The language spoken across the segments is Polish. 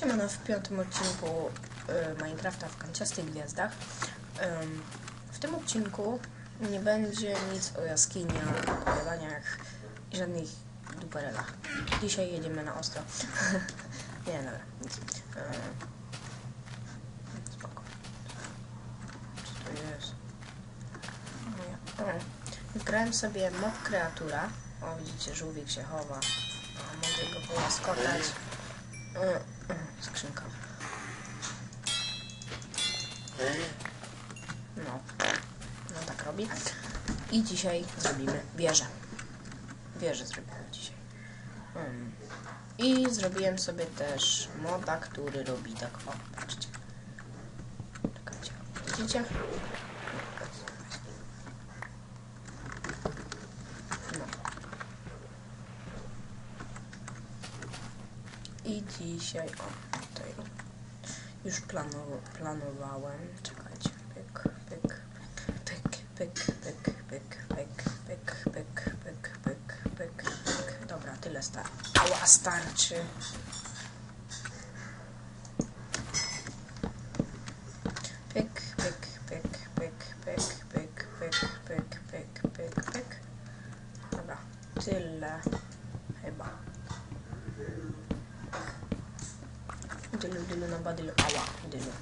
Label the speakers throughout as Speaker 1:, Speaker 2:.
Speaker 1: Siemano w piątym odcinku y, Minecrafta w kanciastych gwiazdach. W tym odcinku nie będzie nic o jaskiniach, opowiadaniach i żadnych duperelach. Dzisiaj jedziemy na ostro. nie, dobra, nic. Ym, spoko. Co to jest? O, ja- o. Wygrałem sobie mob kreatura. O, widzicie, żółwik się chowa. O, mogę go połaskotać. Skrzynka. No. No tak robi. I dzisiaj zrobimy wieżę. Wieżę zrobimy dzisiaj. Mm. I zrobiłem sobie też moda, który robi tak. O, patrzcie. Czekajcie. Widzicie? No. I dzisiaj, o, już planowałem, czekajcie, pyk, pyk, pyk, pyk, pyk, pyk, pyk, pyk, pyk, pyk, pyk, pyk, pyk, dobra, tyle star ała, starczy. Pyk, pyk, pyk, pyk, pyk, pyk, pyk, pyk, pyk, pyk, pyk. Dobra, tyle pas de awa de lo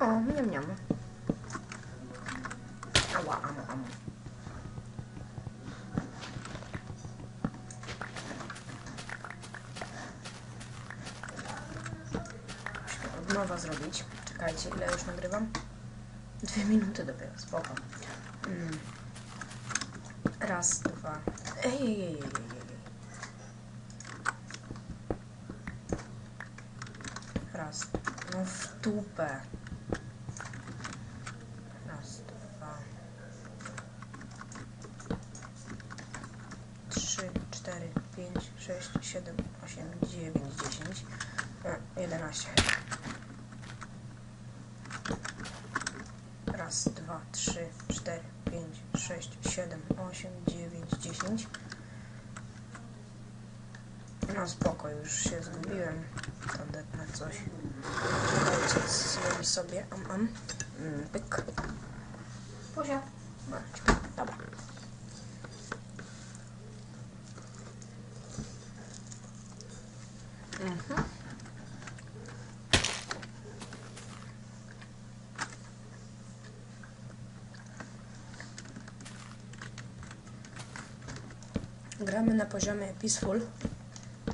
Speaker 1: Oh, nyam nyam. Awa, amu amu. Nowa zrobić. Czekajcie, ile już nagrywam? Dwie minuty dopiero, spoko. Mm. Raz, dwa. Ej, ej, ej, ej. Raz. No w dupę. Raz, dwa. Trzy, cztery, pięć, sześć, siedem, osiem, dziewięć, dziesięć. E, Jedenaście. 3, 4, 5, 6, 7, 8, 9, 10. No spoko, już się zgubiłem. Tandetne coś. Ojciec sobie am am. Mm, pyk. Pozia. Dobra. Gramy na poziomie Peaceful,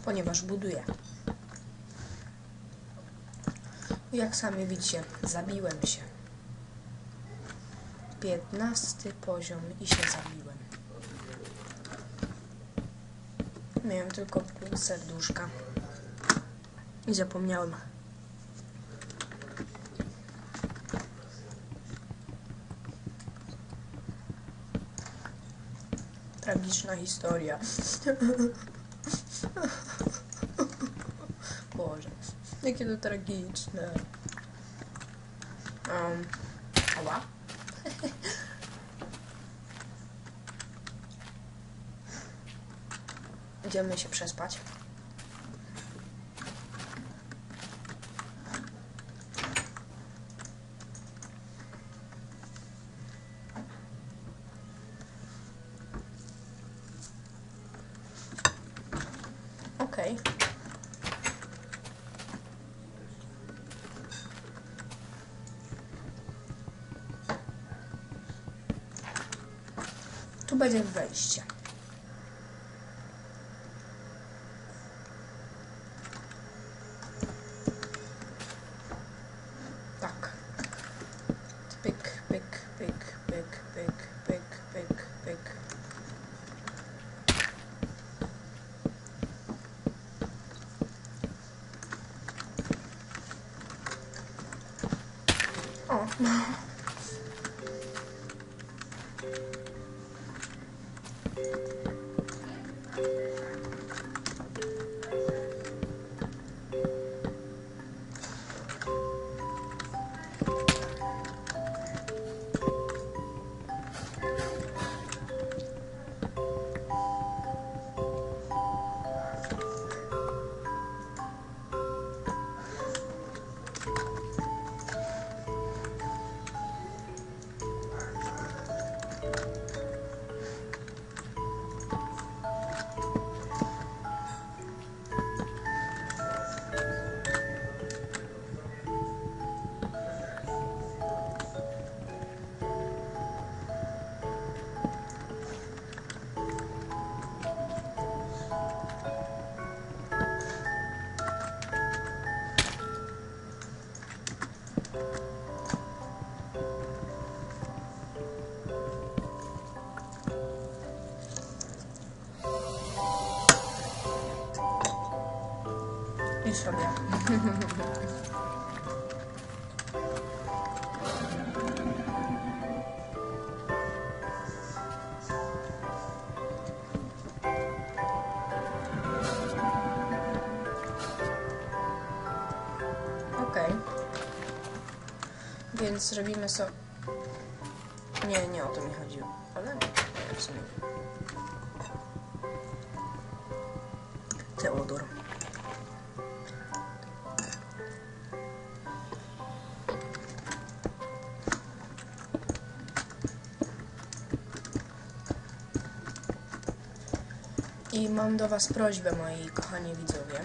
Speaker 1: ponieważ buduję. Jak sami widzicie, zabiłem się. 15 poziom i się zabiłem. Miałem tylko pół serduszka. I zapomniałem. Tragiczna historia. Boże, jakie to tragiczne. Um, ała. Idziemy się przespać. Będzie wejście. Więc zrobimy sobie... Nie, nie o to mi chodziło. Ale nie, w sumie. Teodor. I mam do Was prośbę, moi kochani widzowie.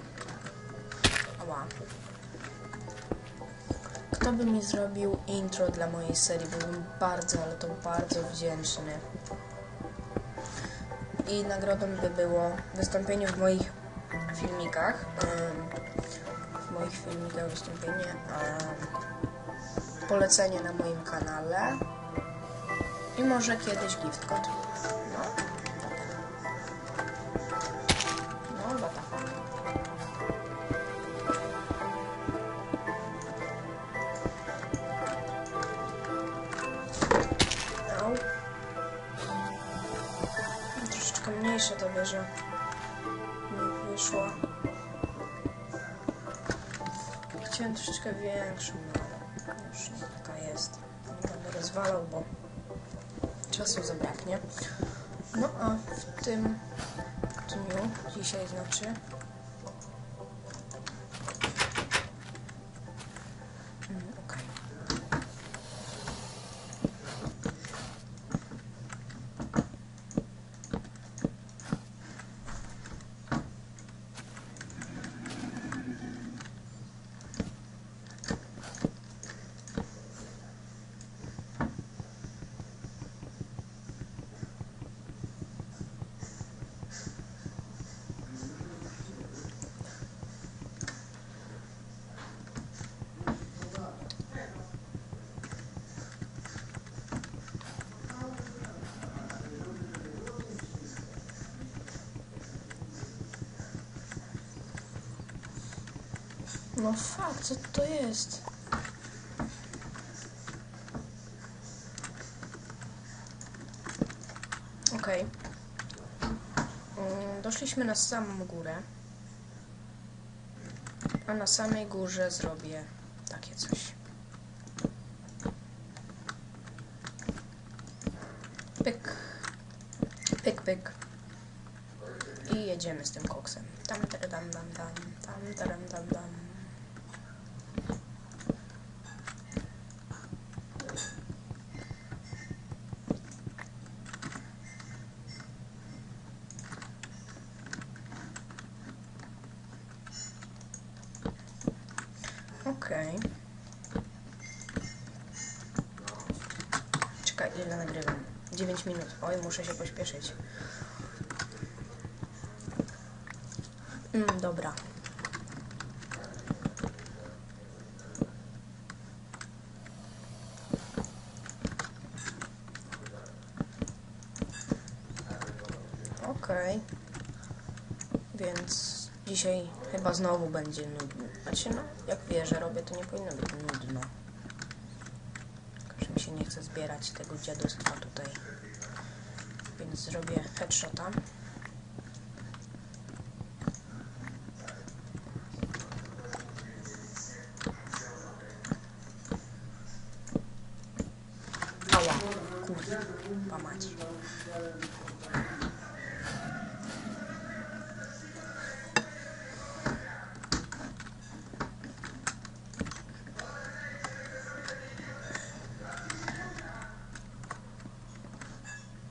Speaker 1: Ała. Kto by mi zrobił intro dla mojej serii, byłbym bardzo, ale to bardzo wdzięczny. I nagrodą by było wystąpienie w moich filmikach. w moich filmikach wystąpienie. polecenie na moim kanale. I może kiedyś gift code. Mniejsze to wieża mi wyszła. Chciałem troszeczkę większą, ale już taka jest. Nie będę rozwalał, bo czasu zabraknie. No a w tym dniu, dzisiaj znaczy, Mm, okej. No fakt, co to jest? Okej. Mm, Doszliśmy na samą górę. A na samej górze zrobię takie coś. Pyk. Pyk, pyk. I jedziemy z tym koksem. Tam, tam, tam, tam, tam, tam, tam, tam, tam. Okej. Czekaj, ile nagrywam? 9 minut. Oj, muszę się pośpieszyć. Mm, dobra. Okej. Więc dzisiaj chyba znowu będzie nudno. Znaczy no, jak wierzę robię, to nie powinno być nudno. Tylko, że mi się nie chce zbierać tego dziadostwa tutaj. Więc zrobię headshota. Ała, kurwa mać.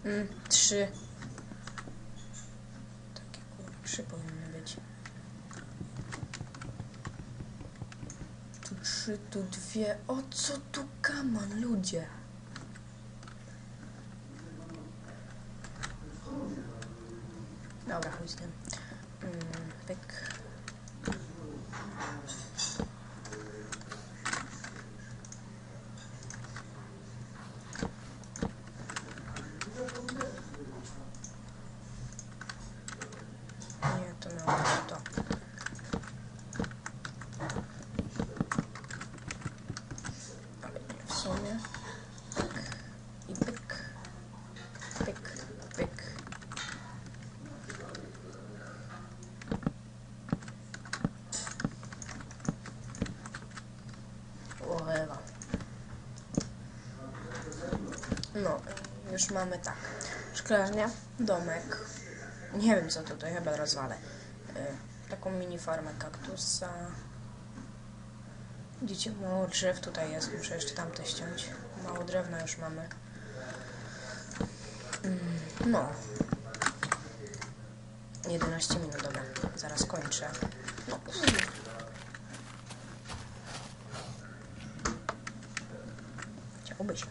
Speaker 1: Mm, trzy. Takie kurwa, trzy powinny być. Tu trzy, tu dwie. O co tu kaman, ludzie? Dobra, chuj z tym. Mm, pyk. No, już mamy tak. Szklarnia, domek. Nie wiem co tutaj, chyba rozwalę. Y, taką mini farmę kaktusa. Widzicie, mało drzew tutaj jest, muszę jeszcze tamte ściąć. Mało drewna już mamy. Mm, No. 11 minut, dobra. Zaraz kończę. No. Chciałoby się.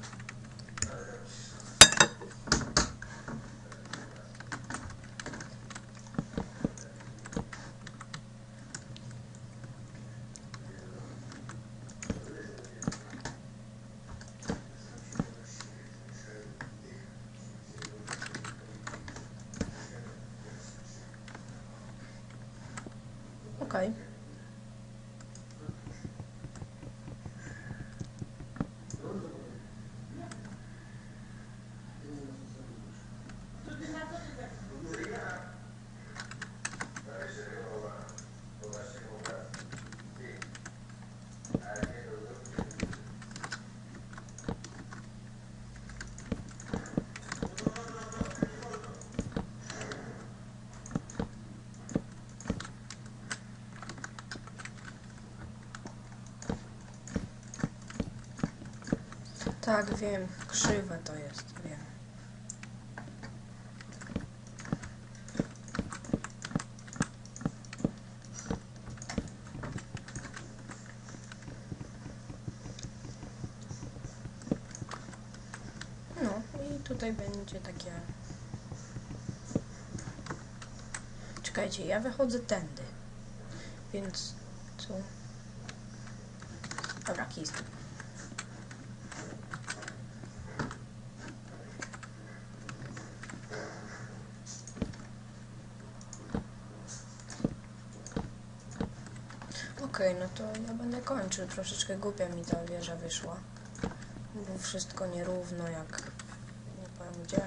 Speaker 1: Okej. Tak, wiem. Krzywe to jest, wiem. No i tutaj będzie takie... Czekajcie, ja wychodzę tędy. Więc co? Dobra, kist. Okej, no to ja będę kończył. Troszeczkę głupia mi ta wieża wyszła. Było wszystko nierówno, jak nie powiem gdzie.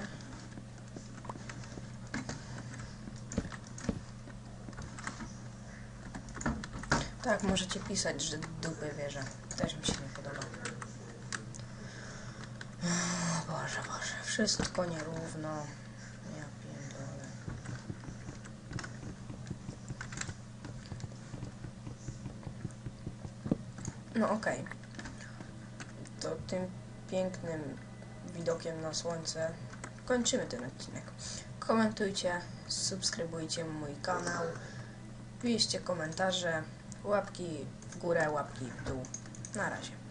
Speaker 1: Tak, możecie pisać, że dupy wieża. Też mi się nie podoba. Boże, Boże, wszystko nierówno. Ja pierdolę. No okej. To tym pięknym widokiem na słońce kończymy ten odcinek. Komentujcie, subskrybujcie mój kanał, piszcie komentarze, łapki w górę, łapki w dół. Na razie.